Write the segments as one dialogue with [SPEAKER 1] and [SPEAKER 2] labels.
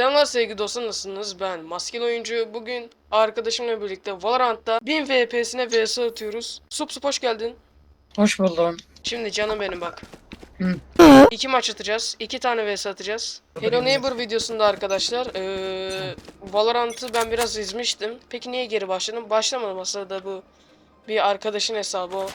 [SPEAKER 1] Selamlar sevgili dostlar nasılsınız? Ben Maskeli Oyuncu. Bugün arkadaşımla birlikte Valorant'ta 1000 VP'sine vs atıyoruz. Sup sup hoş geldin.
[SPEAKER 2] Hoş buldum.
[SPEAKER 1] Şimdi canım benim bak.
[SPEAKER 2] Hı.
[SPEAKER 1] İki maç atacağız. iki tane vs atacağız. Hello Neighbor videosunda arkadaşlar eee Valorant'ı ben biraz izmiştim. Peki niye geri başladım? Başlamadım aslında bu bir arkadaşın hesabı o.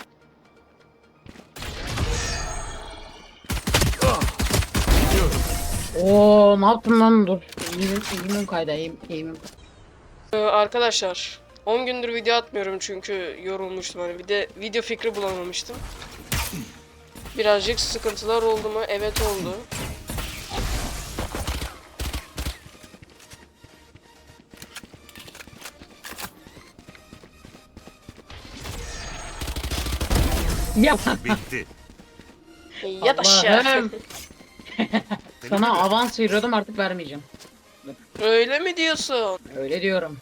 [SPEAKER 2] Oo ne yaptın lan dur. Eğimim, eğimim kaydı eğim, eğimim.
[SPEAKER 1] Ee, arkadaşlar 10 gündür video atmıyorum çünkü yorulmuştum hani bir de video fikri bulamamıştım. Birazcık sıkıntılar oldu mu? Evet oldu.
[SPEAKER 2] Ya
[SPEAKER 3] Bitti.
[SPEAKER 1] Yat aşağı.
[SPEAKER 2] Sana avans veriyordum artık vermeyeceğim.
[SPEAKER 1] Öyle mi diyorsun?
[SPEAKER 2] Öyle diyorum.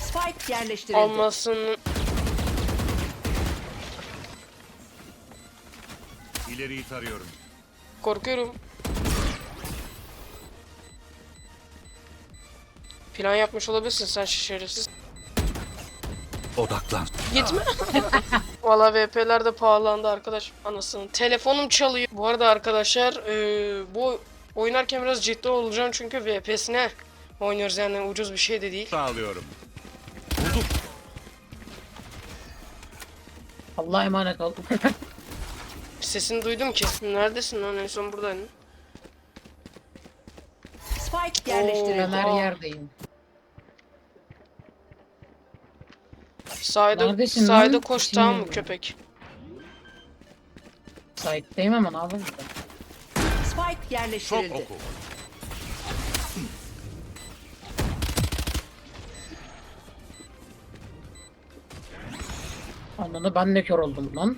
[SPEAKER 4] Spike yerleştirildi.
[SPEAKER 1] Almasın.
[SPEAKER 3] İleriyi tarıyorum.
[SPEAKER 1] Korkuyorum. Plan yapmış olabilirsin sen şerefsiz.
[SPEAKER 3] Odaklan.
[SPEAKER 1] Gitme. Valla VP'ler de pahalandı arkadaş. Anasını. Telefonum çalıyor. Bu arada arkadaşlar eee, bu oynarken biraz ciddi olacağım çünkü VP'sine oynuyoruz yani ucuz bir şey de değil.
[SPEAKER 3] Sağlıyorum. Buldum.
[SPEAKER 2] Allah'a emanet ol.
[SPEAKER 1] Sesini duydum ki. Neredesin lan en son buradaydın.
[SPEAKER 4] Spike
[SPEAKER 2] ben
[SPEAKER 4] yerleştirildi.
[SPEAKER 2] her
[SPEAKER 1] Aa.
[SPEAKER 2] yerdeyim.
[SPEAKER 1] Sahide,
[SPEAKER 2] Neredesin
[SPEAKER 1] sahide
[SPEAKER 2] lan?
[SPEAKER 1] koş tamam mı
[SPEAKER 2] yanıyor.
[SPEAKER 1] köpek?
[SPEAKER 2] Site'deyim ama ne yapayım?
[SPEAKER 4] Spike
[SPEAKER 3] Çok
[SPEAKER 4] yerleştirildi.
[SPEAKER 3] oku.
[SPEAKER 2] Anladı ben de kör oldum lan.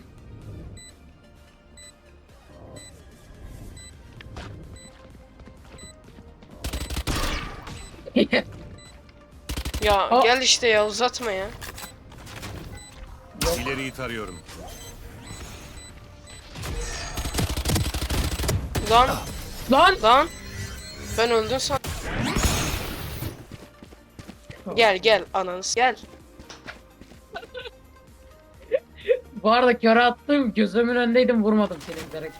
[SPEAKER 1] Ya
[SPEAKER 2] Aa.
[SPEAKER 1] gel işte ya uzatma ya.
[SPEAKER 3] İleriyi tarıyorum.
[SPEAKER 1] Lan
[SPEAKER 2] lan!
[SPEAKER 1] lan. Ben öldüm san. Gel gel ananız gel.
[SPEAKER 2] Bu arada kör attım gözümün önündeydim vurmadım seni direkt.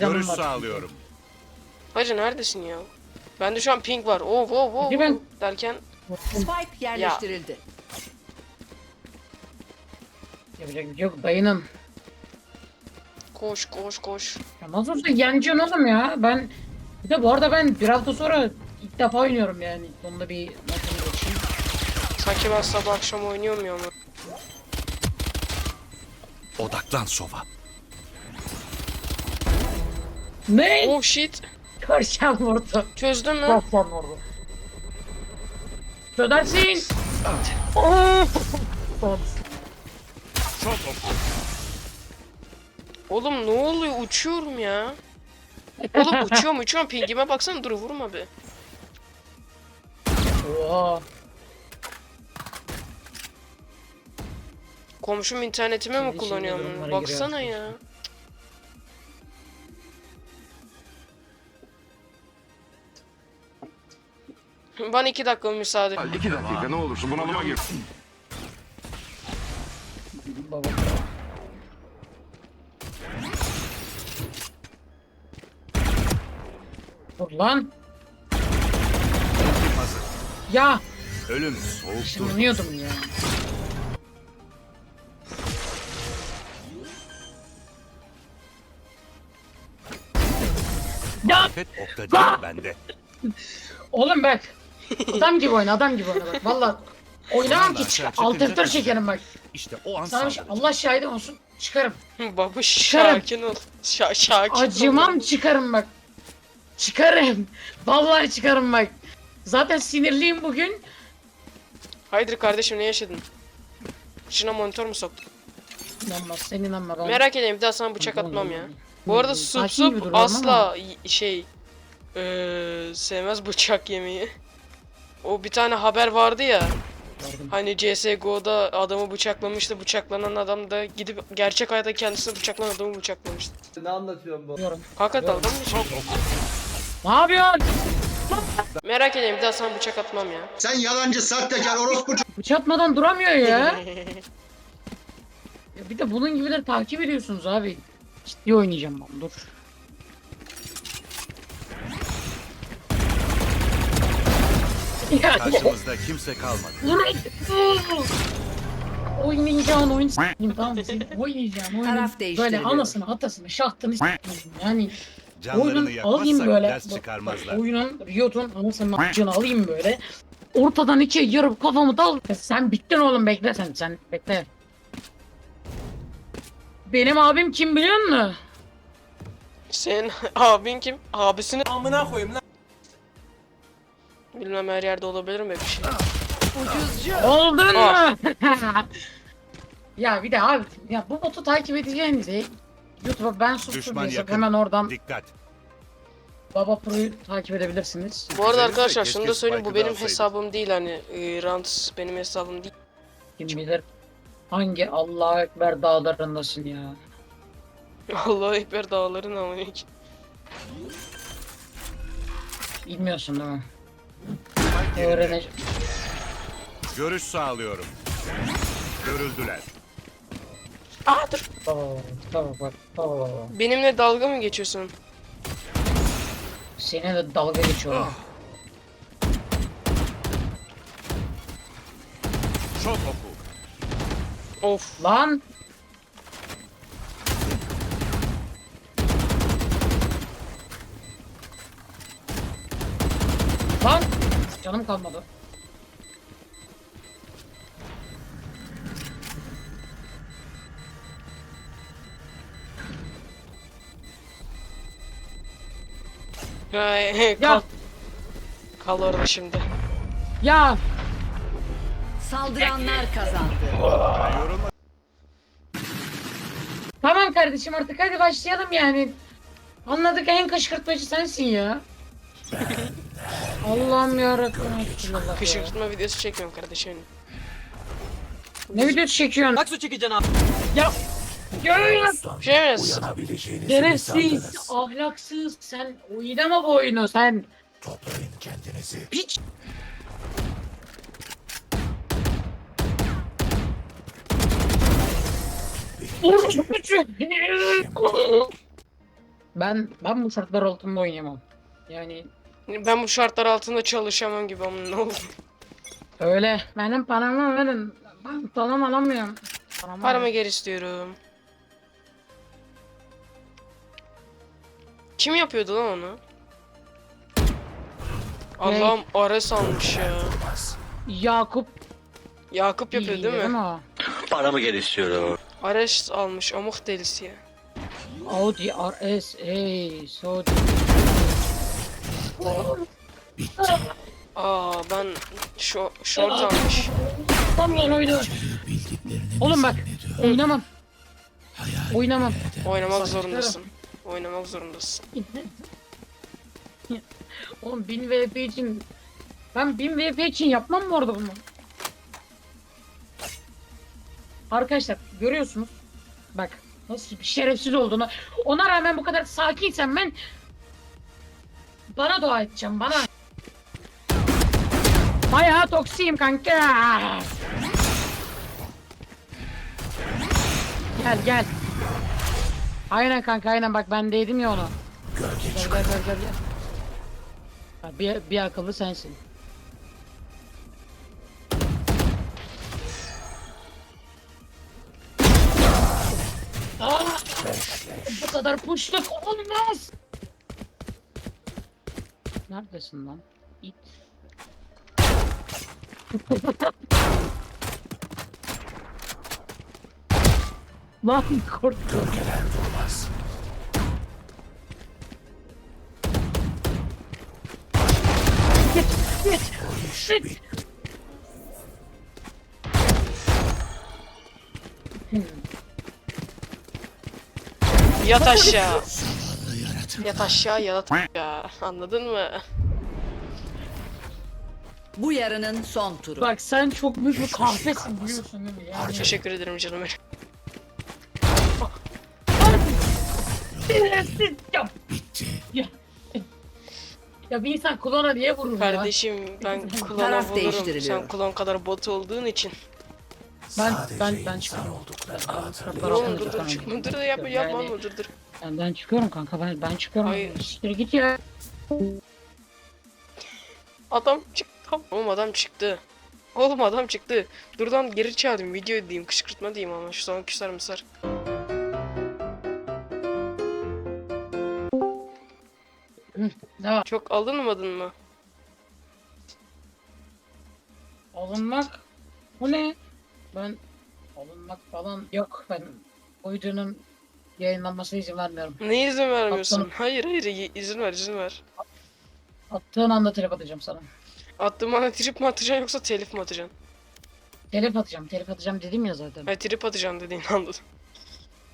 [SPEAKER 2] Canım
[SPEAKER 3] Görüş
[SPEAKER 2] var.
[SPEAKER 3] sağlıyorum.
[SPEAKER 1] Hacı neredesin ya? Bende şu an ping var. Oh oh oh.
[SPEAKER 2] Peki ben-
[SPEAKER 1] derken
[SPEAKER 4] Spike yerleştirildi.
[SPEAKER 2] Yapacak bir şey yok dayının.
[SPEAKER 1] Koş koş koş.
[SPEAKER 2] Ya nasıl olsa yeneceksin oğlum ya. Ben bir de bu arada ben bir hafta sonra ilk defa oynuyorum yani. Sonunda bir maçını geçeyim.
[SPEAKER 1] Sanki ben sabah akşam oynuyorum ya ama.
[SPEAKER 3] Odaklan sova.
[SPEAKER 2] Ne?
[SPEAKER 1] Oh shit.
[SPEAKER 2] Karşıyan vurdu.
[SPEAKER 1] Çözdün mü?
[SPEAKER 2] Karşıyan vurdu. Çözersin.
[SPEAKER 3] Çok oku.
[SPEAKER 1] Oğlum ne oluyor? Uçuyorum ya. Oğlum uçuyorum uçuyorum. Pingime baksana dur vurma be.
[SPEAKER 2] Oha.
[SPEAKER 1] Komşum internetime mi
[SPEAKER 2] Şimdi
[SPEAKER 1] kullanıyor?
[SPEAKER 2] şimdi durumlara
[SPEAKER 1] Baksana ya. Bana iki dakika müsaade.
[SPEAKER 5] İki dakika ne olursun bunalıma gir.
[SPEAKER 2] Baba. Dur lan. Ya.
[SPEAKER 3] Ölüm soğuktur.
[SPEAKER 2] Işınlanıyordum ya. Ya
[SPEAKER 3] Afet okta değil bende.
[SPEAKER 2] oğlum bak. Adam gibi oyna adam gibi oyna bak. Valla oynamam ki çık. F4 çekerim bak.
[SPEAKER 3] İşte o an
[SPEAKER 2] Sana bir şey. Allah şahidim olsun. Çıkarım.
[SPEAKER 1] Babuş
[SPEAKER 2] Çıkarım.
[SPEAKER 1] sakin ol. Şa sakin ol.
[SPEAKER 2] Acımam çıkarım bak. Çıkarım. Vallahi çıkarım bak. Zaten sinirliyim bugün.
[SPEAKER 1] Haydır kardeşim ne yaşadın? İçine monitör mü soktun?
[SPEAKER 2] İnanmaz sen inanma ben.
[SPEAKER 1] Merak ediyorum bir daha sana bıçak atmam ya. Bu arada sup
[SPEAKER 2] Sakin
[SPEAKER 1] sup asla y- şey eee, sevmez bıçak yemeyi. O bir tane haber vardı ya. Hani CSGO'da adamı bıçaklamıştı. Bıçaklanan adam da gidip gerçek hayatta kendisini bıçaklanan adamı bıçaklamıştı.
[SPEAKER 6] Ne anlatıyorsun bu?
[SPEAKER 1] Kanka dalga mı geçiyorsun?
[SPEAKER 2] Ne yapıyorsun?
[SPEAKER 1] Merak ediyorum bir daha sana bıçak atmam ya.
[SPEAKER 6] Sen yalancı sahtekar orospu
[SPEAKER 2] Bıçatmadan duramıyor ya. ya. Bir de bunun gibileri takip ediyorsunuz abi. Ciddi oynayacağım ben dur. Ya,
[SPEAKER 3] Karşımızda kimse kalmadı.
[SPEAKER 2] Ulan- Oynayacağın oyun s**eyim tamam mı? Oynayacağın oyun
[SPEAKER 4] Taraf
[SPEAKER 2] böyle
[SPEAKER 4] değiştiriliyor.
[SPEAKER 2] anasını atasını şahtını s**eyim yani oyunun alayım böyle
[SPEAKER 3] ders
[SPEAKER 2] bak,
[SPEAKER 3] çıkarmazlar.
[SPEAKER 2] oyunun Riot'un anasını acını alayım böyle ortadan ikiye yarıp kafamı dal sen bittin oğlum bekle sen sen bekle benim abim kim biliyor musun?
[SPEAKER 1] Senin abin kim? Abisini amına koyayım lan. Bilmem her yerde olabilir mi bir şey?
[SPEAKER 2] Oldun
[SPEAKER 1] Ah.
[SPEAKER 2] mu? ya bir de abi ya bu botu takip edeceğinize YouTube'a ben sustum
[SPEAKER 3] Düşman yakın.
[SPEAKER 2] hemen oradan
[SPEAKER 3] Dikkat.
[SPEAKER 2] Baba Pro'yu takip edebilirsiniz.
[SPEAKER 1] Bu arada
[SPEAKER 3] Üzerinize
[SPEAKER 1] arkadaşlar şunu da
[SPEAKER 3] keşke
[SPEAKER 1] söyleyeyim bu
[SPEAKER 3] spike'ı da
[SPEAKER 1] benim hesabım değil hani e, Rants benim hesabım değil.
[SPEAKER 2] Kim bilir hangi Allahu Ekber dağlarındasın ya.
[SPEAKER 1] Allah ekber dağların ama hiç.
[SPEAKER 2] Bilmiyorsun değil mi?
[SPEAKER 3] Spike yerinde.
[SPEAKER 2] Öğreneceğim.
[SPEAKER 3] Görüş sağlıyorum. Görüldüler.
[SPEAKER 1] Aa dur.
[SPEAKER 2] Baba baba baba baba.
[SPEAKER 1] Benimle dalga mı geçiyorsun?
[SPEAKER 2] Seninle de dalga geçiyorum.
[SPEAKER 3] Çok oku.
[SPEAKER 1] Of.
[SPEAKER 2] Lan! Lan! Canım kalmadı.
[SPEAKER 1] kal. Kal orada şimdi.
[SPEAKER 2] Ya!
[SPEAKER 4] Saldıranlar kazandı.
[SPEAKER 2] Tamam kardeşim artık hadi başlayalım yani. Anladık en kışkırtmacı sensin ya. Allah'ım yarabbim. Ya.
[SPEAKER 1] Kışkırtma videosu çekiyorum kardeşim.
[SPEAKER 2] Ne videosu çekiyorsun?
[SPEAKER 7] Bak su çekeceksin abi.
[SPEAKER 2] Ya! Ya!
[SPEAKER 1] Şerefsiz.
[SPEAKER 2] Şerefsiz, ahlaksız, sen oynama bu oyunu sen. Toplayın kendinizi. Piç. ben ben bu şartlar altında oynayamam. Yani
[SPEAKER 1] Ben bu şartlar altında çalışamam gibi ama ne oldu?
[SPEAKER 2] öyle benim paramı verin. Ben falan alamıyorum. Paramı
[SPEAKER 1] Paramı geri istiyorum. Kim yapıyordu lan onu? Allah'ım Ares almış ya.
[SPEAKER 2] Yakup
[SPEAKER 1] Yakup yapıyor değil mi?
[SPEAKER 2] o?
[SPEAKER 5] Paramı geri istiyorum.
[SPEAKER 1] Ares almış amuk delisi ya.
[SPEAKER 2] Audi RS ey Saudi.
[SPEAKER 1] Aa ben şu short almış.
[SPEAKER 2] Tam lan oyunu. Oğlum bak oynamam. Oynamam.
[SPEAKER 1] Oynamak zorundasın. Oynamak zorundasın.
[SPEAKER 2] Oğlum 1000 VP için ben 1000 VP için yapmam mı orada bunu? Arkadaşlar görüyorsunuz. Bak nasıl bir şerefsiz olduğunu. Ona rağmen bu kadar sakinsem ben bana dua edeceğim bana. Bayağı toksiyim kanka. Gel gel. Aynen kanka aynen bak ben dedim ya onu. Gel gel gel gel. gel. Ha, Bir, bir akıllı sensin. Aa! Bu kadar puşluk olmaz. Neredesin lan? İt. Lan korktum. Git, git, git.
[SPEAKER 1] Yat aşağı. Yat aşağı yat aşağı. Anladın mı?
[SPEAKER 4] Bu yarının son turu.
[SPEAKER 2] Bak sen çok büyük bir kahpesin biliyorsun değil mi? Yani
[SPEAKER 1] Teşekkür ederim canım.
[SPEAKER 2] Şerefsiz ya. Ya. Ya bir insan klona niye vurur ya?
[SPEAKER 1] Kardeşim ben klona
[SPEAKER 4] Taraf
[SPEAKER 1] bulurum.
[SPEAKER 4] değiştiriliyor.
[SPEAKER 1] Sen klon kadar bot olduğun için.
[SPEAKER 2] Ben ben ben çıkıyorum. Ben-
[SPEAKER 1] Oğlum dur dur çıkma dur dur yapma yapma
[SPEAKER 2] Yani-
[SPEAKER 1] dur dur.
[SPEAKER 2] Ben, ben çıkıyorum kanka ben ben çıkıyorum.
[SPEAKER 1] Hayır.
[SPEAKER 2] Siktir git ya.
[SPEAKER 1] Adam çıktı. Oğlum adam çıktı. Oğlum adam çıktı. Dur lan geri çağırayım video diyeyim kışkırtma diyeyim ama şu son küser misar.
[SPEAKER 2] Ne var?
[SPEAKER 1] Çok alınmadın mı?
[SPEAKER 2] Alınmak? Bu ne? Ben alınmak falan yok. Ben bu videonun yayınlanmasına izin vermiyorum.
[SPEAKER 1] Ne izin vermiyorsun?
[SPEAKER 2] Atlanım.
[SPEAKER 1] Hayır hayır izin ver izin ver.
[SPEAKER 2] Attığın anda telef atacağım sana.
[SPEAKER 1] Attığım bana trip mi atacaksın yoksa telif mi atacaksın?
[SPEAKER 2] Telef atacağım. Telef atacağım dedim ya zaten.
[SPEAKER 1] Hayır trip atacaksın dediğin anladım.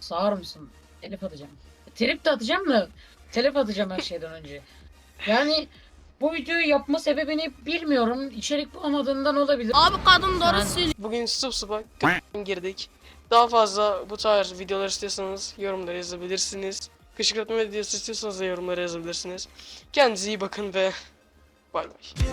[SPEAKER 2] Sağır mısın? Telef atacağım. Telif de atacağım da telef atacağım her şeyden önce. Yani bu videoyu yapma sebebini bilmiyorum. İçerik bulamadığından olabilir.
[SPEAKER 7] Abi kadın doğru söylüyor.
[SPEAKER 1] Bugün sıp sıpa girdik. Daha fazla bu tarz videolar istiyorsanız yorumlara yazabilirsiniz. Kışkırtma videosu istiyorsanız da yorumlara yazabilirsiniz. Kendinize iyi bakın ve bay bay.